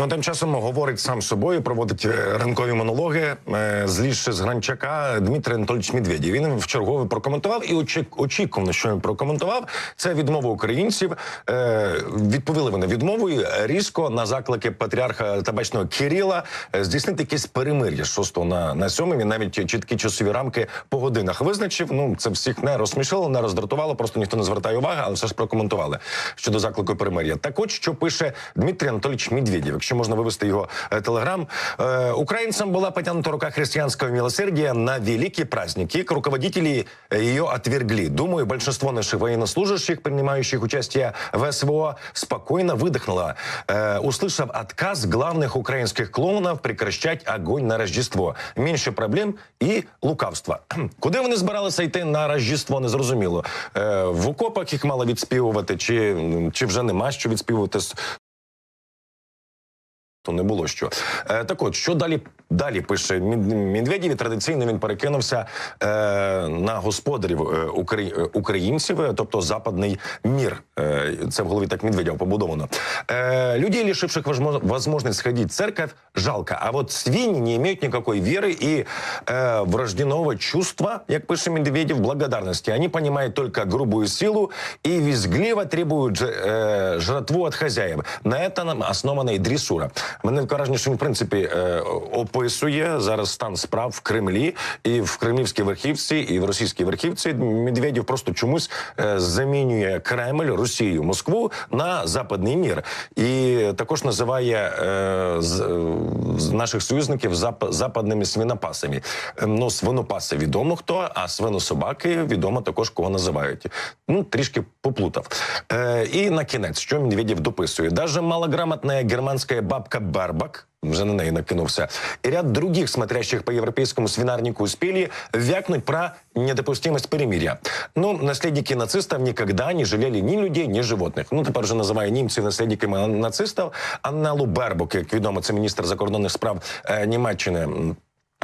Ну, тим часом говорить сам собою, проводить е, ранкові монологи. Е, Злізши з Гранчака Дмитрий Анатольович Медведєв. Він в чергове прокоментував і очі- очікувано, що він прокоментував. Це відмова українців. Е, Відповіли вони відмовою різко на заклики патріарха табачного Кирила здійснити якесь перемир'я з 6 на, на 7. Він навіть чіткі часові рамки по годинах визначив. Ну це всіх не розсмішило, не роздратувало. Просто ніхто не звертає уваги, але все ж прокоментували щодо заклику перемир'я. Так от що пише Дмитрий Анатольевич Медведєв, якщо можна вивести його е, телеграм. Э, украинцам была потянута рука христианского милосердия на великий праздник, и руководители ее отвергли. Думаю, большинство наших военнослужащих, принимающих участие в СВО, спокойно выдохнуло, э, услышав отказ главных украинских клоунов прекращать огонь на Рождество. Меньше проблем і лукавства. Кхм. Куди вони збиралися йти на Рождество, незрозуміло. Е, в окопах їх мало відспівувати, чи, чи вже нема що відспівувати. не було що. Е, так от, що далі далі пише Мід- Медведєв? І Традиційно він перекинувся е, на господарів е, украї- е, українців, е, тобто западний мір. Е, це в голові так Медведєва побудовано. Е, людей, лишивших возможно- возможность сходить в церковь, жалко. А вот свиньи не имеют никакой веры и э, врожденного чувства, як пише Медведев, благодарности. Они понимают только грубую силу и визгливо требуют ж- э, жратву от хозяев. На это нам основана і дресура. Мене таке враження, що він в принципі е, описує зараз стан справ в Кремлі і в Кремлівській верхівці, і в російській верхівці. Медведєв просто чомусь е, замінює Кремль, Росію, Москву на западний мір, і також називає е, з, е, наших союзників зап, западними свинопасами. Ну, свинопаси відомо хто, а свинособаки відомо також кого називають. Ну трішки поплутав. І на кінець, що Медведєв дописує, даже малограмотна германська бабка Барбак. Вже на неї накинувся. И ряд других, смотрящих по европейскому свинарнику, успели вякнуть про недопустимость перемирия. Ну, наследники нацистов никогда не жалели ни людей, ни животних. Ну, тепер вже називає німців наслідниками нацистів. Анна Бербок, як відомо, це міністр закордонних справ е, Німеччини.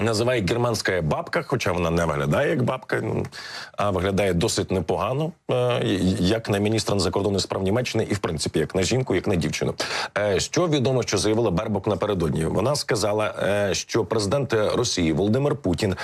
Називає германська бабка, хоча вона не виглядає як бабка, а виглядає досить непогано, е, як на міністра закордонних справ Німеччини, і в принципі як на жінку, як на дівчину. Е, Що відомо, що заявила Бербок напередодні? Вона сказала, е, що президент Росії Володимир Путін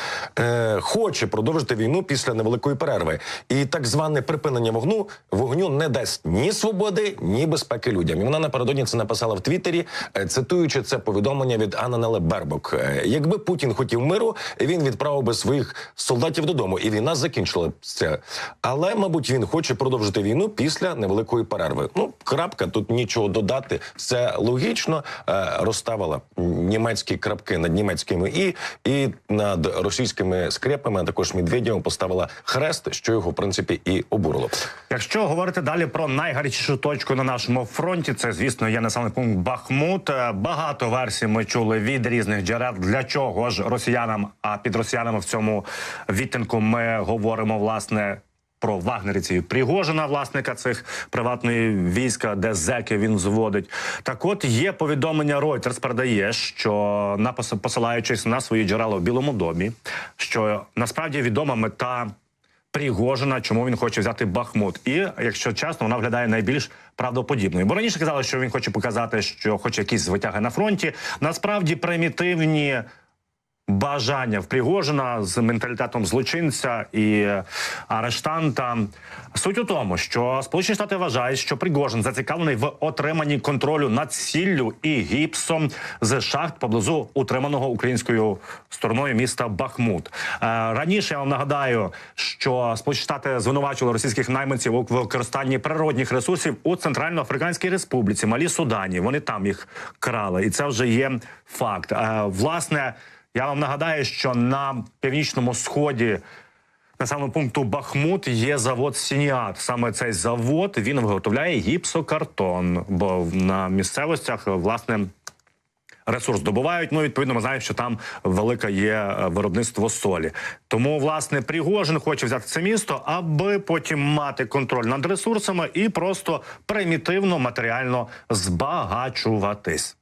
хоче продовжити війну після невеликої перерви, і так зване припинення вогню вогню не дасть ні свободи, ні безпеки людям. І вона напередодні це написала в Твіттері, цитуючи це повідомлення від Аннанеле Бербок. Якби Путін хотів миру, він відправив би своїх солдатів додому, і війна закінчилася. Але, мабуть, він хоче продовжити війну після невеликої перерви. Ну, крапка, тут нічого додати. Все логічно Е, розставила німецькі крапки над німецькими і, і над російськими скрепами. А також Медведєвим поставила хрест, що його в принципі і обурило. Якщо говорити далі про найгарячішу точку на нашому фронті, це звісно є населений пункт Бахмут. Е, Багато версій ми чули від різних джерел. Для чого ж росіянам? А під росіянами в цьому відтинку ми говоримо власне. Про вагнерівців Пригожина, власника цих приватної війська, де зеки він зводить. Так, от є повідомлення Reuters передає, що напис- посилаючись на свої джерела в Білому домі, що насправді відома мета Пригожина, чому він хоче взяти Бахмут. І якщо чесно, вона виглядає найбільш правдоподібною. Бо раніше казали, що він хоче показати, що хоче якісь звитяги на фронті. Насправді примітивні. Бажання в Пригожина з менталітетом злочинця і арештанта. Суть у тому, що Сполучені Штати вважають, що Пригожин зацікавлений в отриманні контролю над сіллю і гіпсом з шахт поблизу утриманого українською стороною міста Бахмут. Е, раніше я вам нагадаю, що Сполучені Штати звинувачували російських найманців у використанні природних ресурсів у Центральноафриканській Республіці, Малі Судані. Вони там їх крали, і це вже є факт. Е, власне. Я вам нагадаю, що на північному сході населеного пункту Бахмут є завод Сініат. Саме цей завод він виготовляє гіпсокартон, бо на місцевостях власне. Ресурс добувають. Ну відповідно, ми знаємо, що там велике є е, виробництво солі. Тому власне Пригожин хоче взяти це місто, аби потім мати контроль над ресурсами і просто примітивно матеріально збагачуватись.